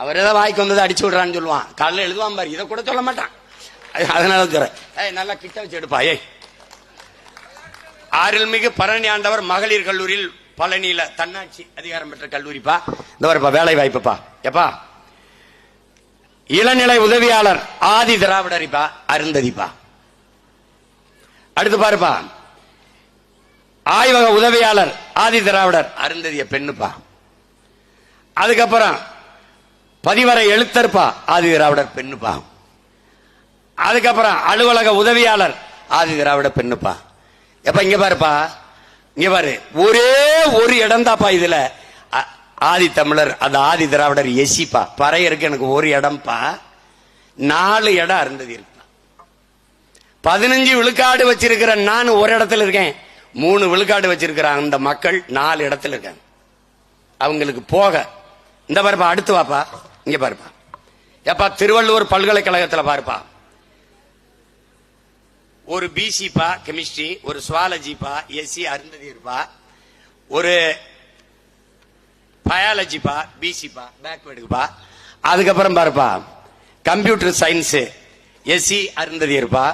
அவர் ஏதோ வாய்க்கு வந்ததை அடிச்சு விடுறான்னு சொல்லுவான். காலைல எழுதுவான் பாரு. இதை கூட சொல்ல மாட்டான். அதனால சொல்றேன். ஏய் நல்லா கிட்ட வச்சு எடுப்பா. ஏய். அருள்மிகு பழனி ஆண்டவர் மகளிர் கல்லூரியில் பழனியில தன்னாட்சி அதிகாரம் பெற்ற கல்லூரிப்பா. இந்த வரப்பா வேலை வாய்ப்புப்பா. எப்பா? இளநிலை உதவியாளர் ஆதி திராவிடரிப்பா அருந்ததிப்பா. அடுத்து பாருப்பா. ஆய்வக உதவியாளர் ஆதி திராவிடர் அருந்ததிய பெண்ணுப்பா. அதுக்கப்புறம் பதிவரை எழுத்தர்ப்பா ஆதி திராவிடர் பெண்ணுப்பா. அதுக்கப்புறம் அலுவலக உதவியாளர் ஆதி திராவிட பெண்ணுப்பா. எப்ப இங்க பாருப்பா. இங்க பாரு. ஒரே ஒரு இடம் தாப்பா இதுல. அ- ஆதி தமிழர் அந்த ஆதி திராவிடர் எசிப்பா. பறையருக்கு எனக்கு ஒரு இடம்ப்பா நாலு இடம் அருந்ததி இருப்பா பதினஞ்சு விழுக்காடு வச்சிருக்கிற நான் ஒரு இடத்துல இருக்கேன். மூணு விழுக்காடு வச்சிருக்கிற அந்த மக்கள் நாலு இடத்துல இருக்காங்க. அவங்களுக்கு போக. இந்த பாருப்பா அடுத்து வாப்பா. இங்க பாருப்பா. எப்பா திருவள்ளுவர் பல்கலைக்கழகத்தில் பாருப்பா. ஒரு பிசிப்பா கெமிஸ்ட்ரி ஒரு சுவாலஜிப்பா எஸ்சி அருந்ததி இருப்பா ஒரு பயாலஜிப்பா பிசிப்பா பேக்வேர்டுப்பா அதுக்கப்புறம் பாருப்பா கம்ப்யூட்டர் சயின்ஸ் எஸ்சி அருந்ததி இருப்பா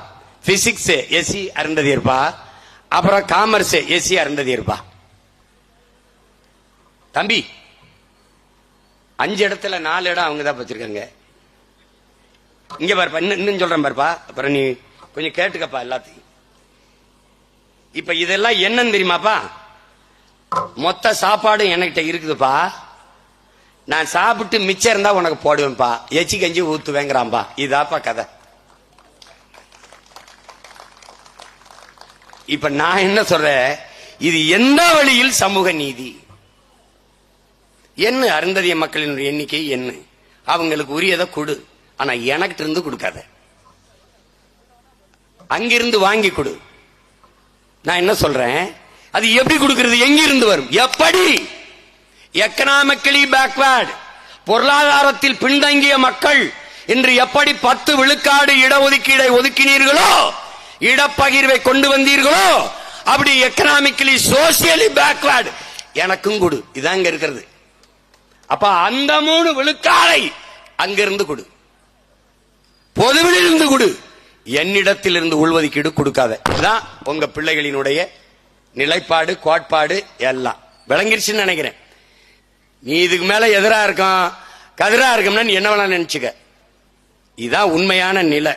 பிசிக்ஸ் எஸ்சி அருந்ததி இருப்பா அப்புறம் காமர்ஸ் எஸ்சி அருந்ததி இருப்பா தம்பி அஞ்சு இடத்துல நாலு இடம் அவங்க தான் வச்சிருக்காங்க இங்க பாருப்பா இன்னும் இன்னும் சொல்றேன் பாருப்பா. அப்புறம் நீ கொஞ்சம் கேட்டுக்கப்பா எல்லாத்தையும். இப்ப இதெல்லாம் என்னன்னு தெரியுமாப்பா? மொத்த சாப்பாடு என்கிட்ட இருக்குதுப்பா. நான் சாப்பிட்டு மிச்சம் இருந்தா உனக்கு போடுவேன்ப்பா. எச்சி கஞ்சி ஊத்துவேங்கிறான்பா இதாப்பா கதை. இப்ப நான் என்ன சொல்றேன்? இது எந்த வழியில் சமூக நீதி? என்ன அருந்ததிய மக்களின் எண்ணிக்கை என்ன? அவங்களுக்கு உரியதை கொடு. ஆனா எனக்கு இருந்து கொடுக்காத. அங்கிருந்து வாங்கி கொடு. நான் என்ன சொல்றேன்? அது எப்படி கொடுக்கிறது? எங்கிருந்து வரும்? எப்படி? Economically backward. பொருளாதாரத்தில் பின்தங்கிய மக்கள் இன்று எப்படி பத்து விழுக்காடு இடஒதுக்கீடை ஒதுக்கினீர்களோ இடப்பகிர்வை கொண்டு வந்தீர்களோ அப்படி எக்கனாமிக்கலி சோசியலி பேக்வேர்டு. எனக்கும் கொடு. இதான் இருக்கிறது. அப்ப அந்த மூணு விழுக்காடை அங்கிருந்து கொடு. பொதுவில் இருந்து கொடு. என்னிடத்தில் இருந்து உள்வதுக்கீடு கொடுக்காத. இதுதான் உங்க பிள்ளைகளினுடைய நிலைப்பாடு கோட்பாடு எல்லாம். விளங்கிருச்சுன்னு நினைக்கிறேன். நீ இதுக்கு மேல எதிரா இருக்கும் கதிரா இருக்கும்னா நீ என்ன வேணாலும் நினைச்சுக்க. இதுதான் உண்மையான நிலை.